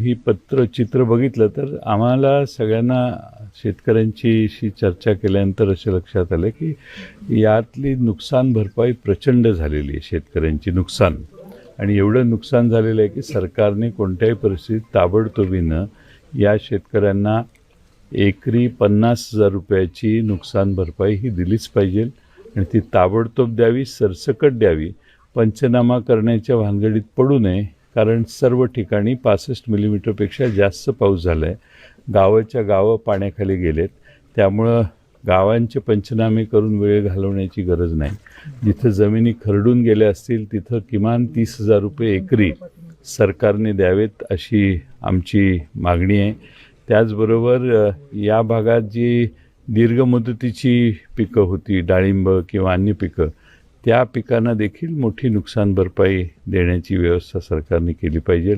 ही पत्र चित्र बघितलं तर आम्हाला सगळ्यांना शेतकऱ्यांचीशी चर्चा केल्यानंतर असे लक्षात आलं की यातली नुकसान भरपाई प्रचंड झालेली आहे शेतकऱ्यांची नुकसान. आणि एवढं नुकसान झालेलं आहे की सरकारने कोणत्याही परिस्थितीत ताबडतोबीनं या शेतकऱ्यांना एकरी पन्नास हजार रुपयाची नुकसान भरपाई ही दिलीच पाहिजे आणि ती ताबडतोब द्यावी सरसकट द्यावी. पंचनामा करण्याच्या भानगडीत पडू नये कारण सर्व ठिकाणी पासष्ट मिलीमीटरपेक्षा जास्त पाऊस झाला आहे गावाच्या गावं पाण्याखाली गेलेत. त्यामुळं गावांचे पंचनामे करून वेळ घालवण्याची गरज नाही. जिथं जमिनी खरडून गेल्या असतील तिथं किमान तीस हजार रुपये एकरी सरकारने द्यावेत अशी आमची मागणी आहे. त्याचबरोबर या भागात जी दीर्घ मुदतीची पिकं होती डाळिंब किंवा अन्य पिकं त्या पिकांना देखील मोठी नुकसान भरपाई देण्याची व्यवस्था सरकारने केली पाहिजे.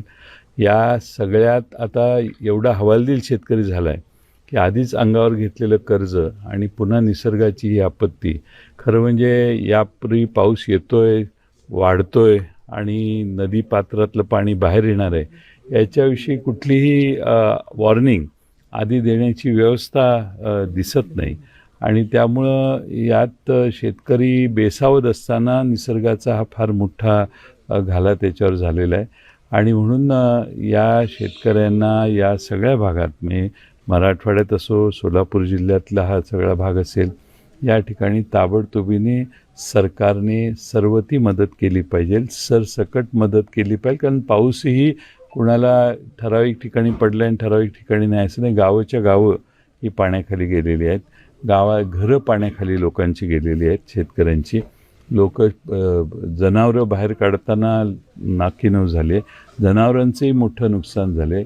या सगळ्यात आता एवढा हवालदिल शेतकरी झाला आहे की आधीच अंगावर घेतलेलं कर्ज आणि पुन्हा निसर्गाची ही आपत्ती खरं म्हणजे यापूर्वी पाऊस येतो आहे वाढतो आहे आणि नदी पात्रातलं पाणी बाहेर येणार आहे याच्याविषयी कुठलीही वॉर्निंग आधी देण्याची व्यवस्था दिसत नाही. आणि त्यामुळं यात शेतकरी बेसावत असताना निसर्गाचा हा फार मोठा घाला त्याच्यावर झालेला आहे. आणि म्हणून या शेतकऱ्यांना या सगळ्या भागात म्हणजे मराठवाड्यात असो सोलापूर जिल्ह्यातला हा सगळा भाग असेल या ठिकाणी ताबडतोबीने सरकारने सर्व ती मदत केली पाहिजे सरसकट मदत केली पाहिजे कारण पाऊसही कुणाला ठराविक ठिकाणी पडलं आणि ठराविक ठिकाणी नाही असं नाही. गावच्या गावं ही पाण्याखाली गेलेली आहेत. गावा घरं पाण्याखाली लोकांची गेलेली आहेत शेतकऱ्यांची. लोक जनावरं बाहेर काढताना नाकीनऊ झाले. जनावरांचंही मोठं नुकसान झाले.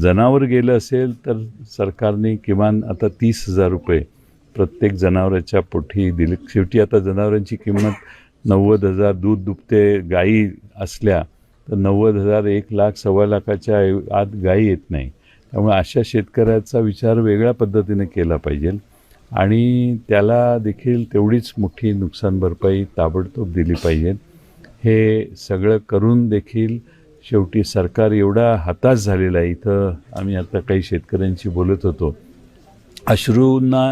जनावर गेलं असेल तर सरकारने किमान आता तीस हजार रुपये प्रत्येक जनावराच्या पोठी दिले. शेवटी आता जनावरांची किंमत नव्वद हजार दूध दुभते गायी असल्या तर नव्वद हजार एक लाख सव्वा लाखाच्या आत गायी येत नाही. त्यामुळे अशा शेतकऱ्याचा विचार वेगळ्या पद्धतीने केला पाहिजे. आणि त्याला देखील तेवढीच मोठी नुकसान भरपाई ताबडतोब दिली पाहिजे. हे सगळं करून देखील शेवटी सरकार एवढा हताश झालेला आहे. इथं आम्ही आता काही शेतकऱ्यांशी बोलत होतो. अश्रूंना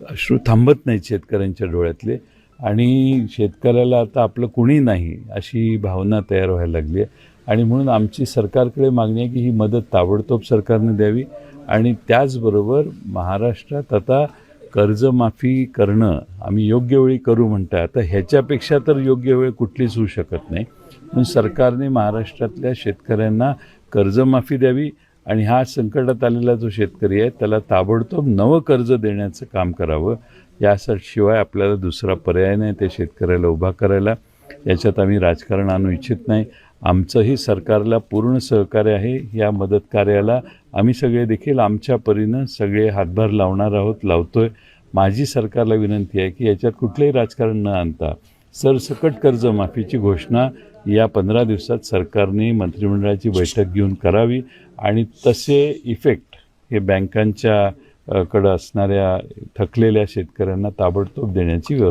अश्रू थांबत नाहीत शेतकऱ्यांच्या डोळ्यातले आणि शेतकऱ्याला आता आपलं कुणी नाही अशी भावना तयार व्हायला लागली आहे. आणि म्हणून आमची सरकारकडे मागणी आहे की ही मदत ताबडतोब सरकारने द्यावी आणि त्याचबरोबर महाराष्ट्रात आता कर्जमाफी करणं आम्ही योग्य वेळी करू म्हणताय. आता ह्याच्यापेक्षा तर योग्य वेळ कुठलीच होऊ शकत नाही. म्हणून सरकारने महाराष्ट्रातल्या शेतकऱ्यांना कर्जमाफी द्यावी आणि हा संकटात आलेला जो शेतकरी आहे त्याला ताबडतोब नवं कर्ज देण्याचं काम करावं. यासाठी शिवाय आपल्याला दुसरा पर्याय नाही त्या शेतकऱ्याला उभा करायला. याच्यात आम्ही राजकारण आणू इच्छित नाही. आमचंही सरकारला पूर्ण सहकार्य आहे. या मदत कार्याला आम्ही सगळे देखील आमच्या परीनं सगळे हातभार लावणार आहोत लावतो आहे माझी सरकारला विनंती आहे की याच्यात कुठलंही राजकारण न आणता सरसकट कर्जमाफीची घोषणा या पंधरा दिवसात सरकारने मंत्रिमंडळाची बैठक घेऊन करावी आणि तसे इफेक्ट हे बँकांच्या कडं असणाऱ्या थकलेल्या शेतकऱ्यांना ताबडतोब देण्याची व्यवस्था